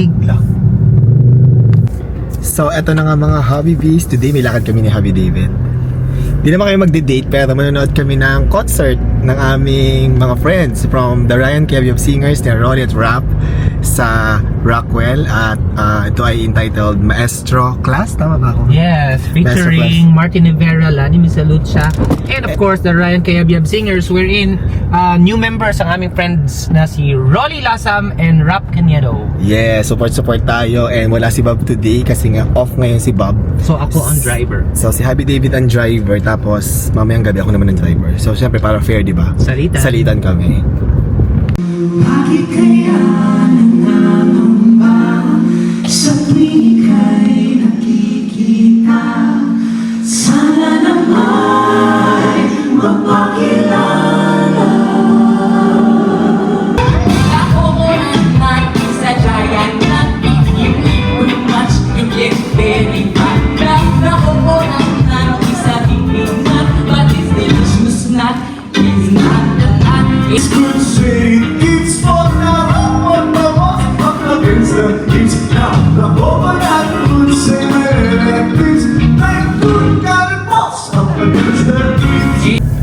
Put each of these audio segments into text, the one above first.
Kinikilig. So, eto na nga mga hobby bees. Today, may lakad kami ni Hobby David. Di naman kami magde-date, pero manonood kami ng concert ng aming mga friends from the Ryan Kevyov Singers, ni Rolly at Rap sa Rockwell. At ah, ito ay entitled Maestro Class. Tama ba ako? Yes, featuring Martin Rivera, Lani Misalucha, and of course the Ryan Kayabyab Singers wherein uh, new members ang aming friends na si Rolly Lasam and Rap Canedo. Yeah, support-support tayo. And wala si Bob today kasi nga off ngayon si Bob. So ako ang driver. So, si Happy David ang driver. Tapos, mamayang gabi ako naman ang driver. So, syempre, para fair, di ba? Salitan. Salitan kami. Bakit kaya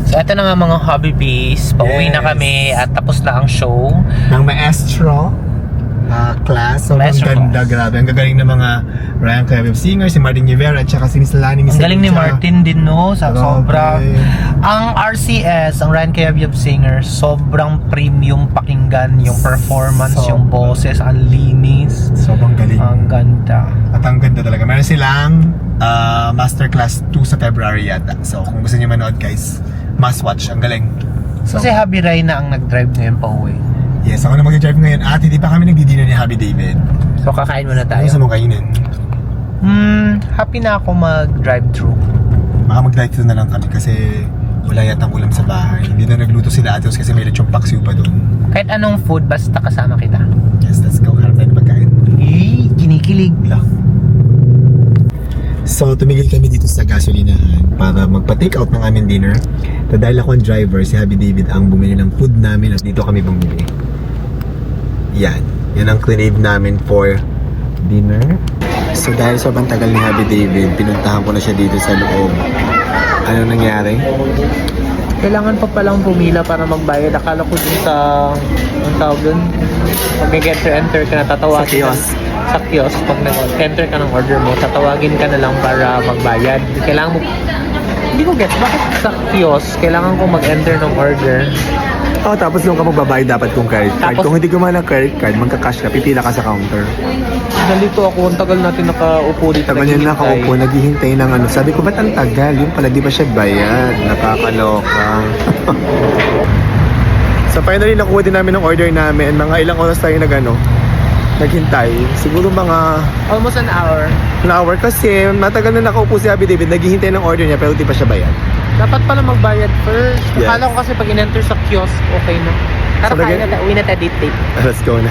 So ito na nga mga hobby bees, pauwi na Yes. kami at tapos na ang show. ng maestro uh, class. So, Maestro ang ganda, class. grabe. Ang gagaling ng mga Ryan Kevin Singer, si Martin Rivera, at saka si Miss Lani Miss Ang galing ni. Martin din no, sa Grabe. sobra. Ang RCS, ang Ryan Kayabyab Singers, sobrang premium pakinggan yung performance, yung Sobra. boses, ang linis. Sobrang galing. Ang ganda. At ang ganda talaga. Meron silang uh, Masterclass 2 sa February yata. So, kung gusto niyo manood guys, must watch. Ang galing. So, So, si Habi Ray na ang nag-drive ngayon pa uwi. yes, ako na mag-drive ngayon. At hindi pa kami nagdi-dinner ni Happy David. So, kakain muna Ano tayo. sa mong kainin? Hmm, happy na ako mag-drive-thru. Baka mag-drive na lang kami kasi wala yatang ulam sa bahay. Hindi na nagluto sila atos kasi may lechong paksiw pa doon. Kahit anong food, basta kasama kita. Yes, let's go. Harap tayo ng pagkain. Eh, kinikilig. lang. So, tumigil kami dito sa gasolinahan para magpa-take out ng aming dinner. So, dahil ako ang driver, si Happy David ang bumili ng food namin at dito kami bumili. Yan. Yan ang clinave namin for dinner. So, dahil sobrang tagal ni Happy David, pinuntahan ko na siya dito sa loob. Ano nangyari? Kailangan pa palang pumila para magbayad. Akala ko dun sa, ang tawag dun, pag nag-enter-enter ka na, tatawagin Sa kiosk. Ka, sa kiosk, pag nag-enter ka ng order mo, tatawagin ka na lang para magbayad. Kailangan mo, hindi ko gets, bakit sa kiosk, kailangan ko mag-enter ng order? Oh, tapos nung ka magbabayad dapat kung credit card. Tapos- kung hindi ng credit card, magka-cash ka, pipila ka sa counter. Nalito ako, ang tagal natin nakaupo dito. Tagal niya naghihintay. nakaupo, naghihintay ng ano. Sabi ko, ba't ang tagal? Yung pala, di ba siya bayad? Nakakaloka. so finally, nakuha din namin ng order namin. Mga ilang oras tayo nag ano, naghintay. Siguro mga Almost an hour. an hour kasi matagal na nakaupo si Abby David. Naghihintay ng order niya pero di pa siya bayad. Dapat pala magbayad first. Yes. Akala ko kasi pag in-enter sa kiosk, okay na. Tara, So, kain na. Uwi na tayo date. Let's go na.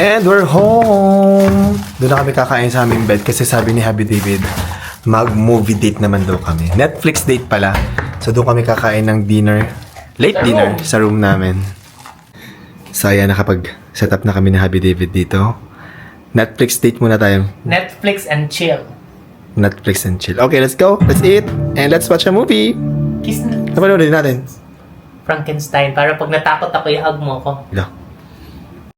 And we're home! Doon na kami kakain sa aming bed kasi sabi ni Happy David, mag-movie date naman daw kami. Netflix date pala. So doon kami kakain ng dinner, late dinner sa room namin. So ayan, nakapag-set up na kami ni Happy David dito. Netflix date muna tayo. Netflix and chill. Netflix and chill. Okay, let's go. Let's eat. And let's watch a movie. Kiss na. Napanood din natin. Frankenstein. Para pag natakot ako, i-hug mo ako. Ila.